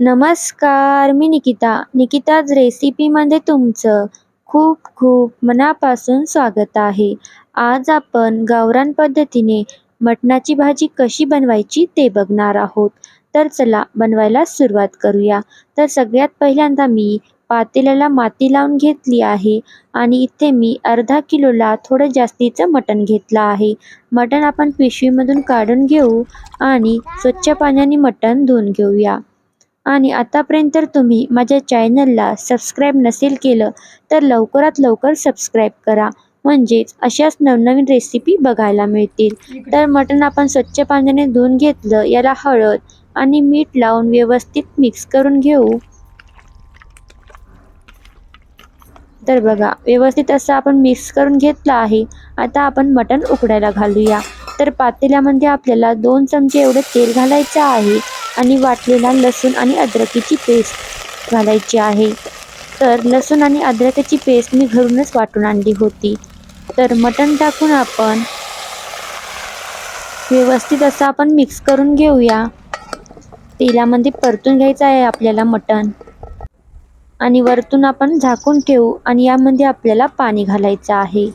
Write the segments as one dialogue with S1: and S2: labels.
S1: नमस्कार मी निकिता. निकिताज रेसिपीमध्ये तुमचं खूप खूप मनापासून स्वागत आहे. आज आपण गावरान पद्धतीने मटणाची भाजी कशी बनवायची ते बघणार आहोत. तर चला बनवायला सुरुवात करूया. तर सगळ्यात पहिल्यांदा मी पातेल्याला माती लावून घेतली आहे आणि इथे मी अर्धा किलोला थोडं जास्तीचं मटण घेतलं आहे. मटण आपण पिशवीमधून काढून घेऊ आणि स्वच्छ पाण्याने मटण धुवून घेऊया. आणि आतापर्यंत जर तुम्ही माझ्या चॅनलला सबस्क्राईब नसेल केलं तर लवकरात लवकर सबस्क्राईब करा. म्हणजेच अशाच नवनवीन रेसिपी बघायला मिळतील. तर मटण आपण स्वच्छ पाण्याने धुवून घेतलं याला हळद आणि मीठ लावून व्यवस्थित मिक्स करून घेऊ. तर बघा व्यवस्थित असं आपण मिक्स करून घेतलं आहे. आता आपण मटण उकडायला घालूया. तर पातेल्यामध्ये आपल्याला दोन चमचे एवढं तेल घालायचं आहे. आणि वाटलेला लसूण आणि अद्रकीची पेस्ट घालायची आहे. तर लसूण आणि अद्रकाची पेस्ट मी घरूनच वाटून आणली होती. तर मटण टाकून आपण व्यवस्थित असं आपण मिक्स करून घेऊया. तेलामध्ये परतून घ्यायचं आहे आपल्याला मटण. आणि वरतून आपण झाकून ठेवू आणि यामध्ये आपल्याला पाणी घालायचं आहे.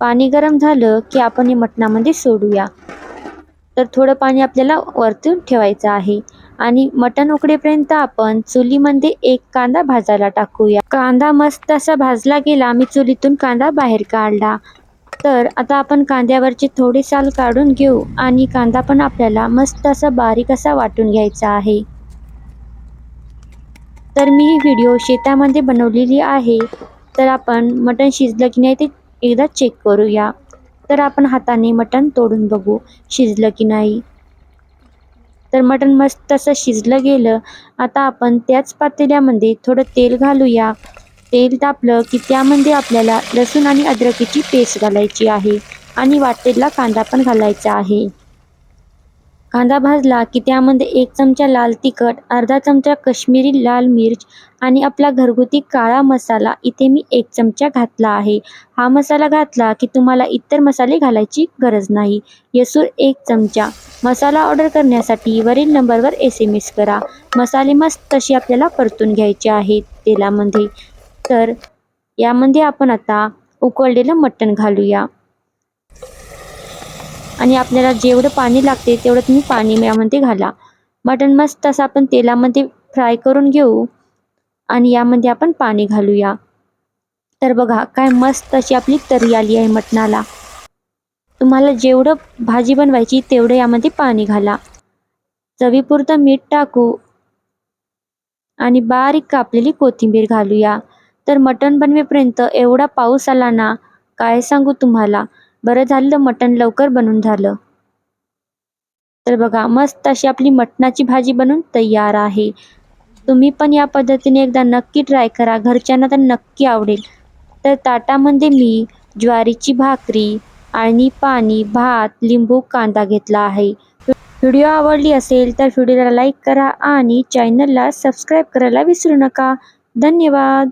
S1: पाणी गरम झालं की आपण हे मटणामध्ये सोडूया. तर थोडं पाणी आपल्याला वरतून ठेवायचं आहे. आणि मटण उकडेपर्यंत आपण चुलीमध्ये एक कांदा भाजायला टाकूया. कांदा मस्त असा भाजला गेला मी चुलीतून कांदा बाहेर काढला. तर आता आपण कांद्यावरचे थोडी साल काढून घेऊ आणि कांदा पण आपल्याला मस्त असा बारीक असा वाटून घ्यायचा आहे. तर मी ही व्हिडिओ शेतामध्ये बनवलेली आहे. तर आपण मटण शिजलं की नाही ते एकदा चेक करूया. तर आपण हाताने मटण तोडून बघू शिजलं की नाही. तर मटण मस्त असं शिजलं गेलं. आता आपण त्याच पातेल्यामध्ये थोडं तेल घालूया. तेल तापलं की त्यामध्ये आपल्याला लसूण आणि अद्रकीची पेस्ट घालायची आहे आणि वाटेला कांदा पण घालायचा आहे. कांदा भाजला की त्यामध्ये एक चमचा लाल तिखट अर्धा चमचा कश्मीरी लाल मिर्च आणि आपला घरगुती काळा मसाला. इथे मी एक चमचा घातला आहे. हा मसाला घातला की तुम्हाला इतर मसाले घालायची गरज नाही. येसूर एक चमचा. मसाला ऑर्डर करण्यासाठी वरील नंबरवर एस एम एस करा. मसाले मस्त तशी आपल्याला परतून घ्यायचे आहेत तेलामध्ये. तर यामध्ये आपण आता उकळलेलं मटण घालूया. आणि आपल्याला जेवढं पाणी लागते तेवढं तुम्ही पाणी यामध्ये घाला. मटण मस्त असं आपण तेलामध्ये फ्राय करून घेऊ आणि यामध्ये आपण पाणी घालूया. तर बघा काय मस्त अशी आपली तरी आली आहे मटणाला. तुम्हाला जेवढं भाजी बनवायची तेवढं यामध्ये पाणी घाला. चवीपुरतं मीठ टाकू आणि बारीक कापलेली कोथिंबीर घालूया. तर मटण बनवेपर्यंत एवढा पाऊस आला ना काय सांगू तुम्हाला? बरं झालं मटण लवकर बनून झालं. तर बघा मस्त अशी आपली मटणाची भाजी बनून तयार आहे. तुम्ही पण या पद्धतीने एकदा नक्की ट्राय करा. घरच्यांना तर नक्की आवडेल. तर ताटामध्ये मी ज्वारीची भाकरी आणि पाणी भात लिंबू कांदा घेतला आहे. व्हिडिओ आवडली असेल तर व्हिडिओला लाईक करा आणि चॅनलला सबस्क्राईब करायला विसरू नका. धन्यवाद.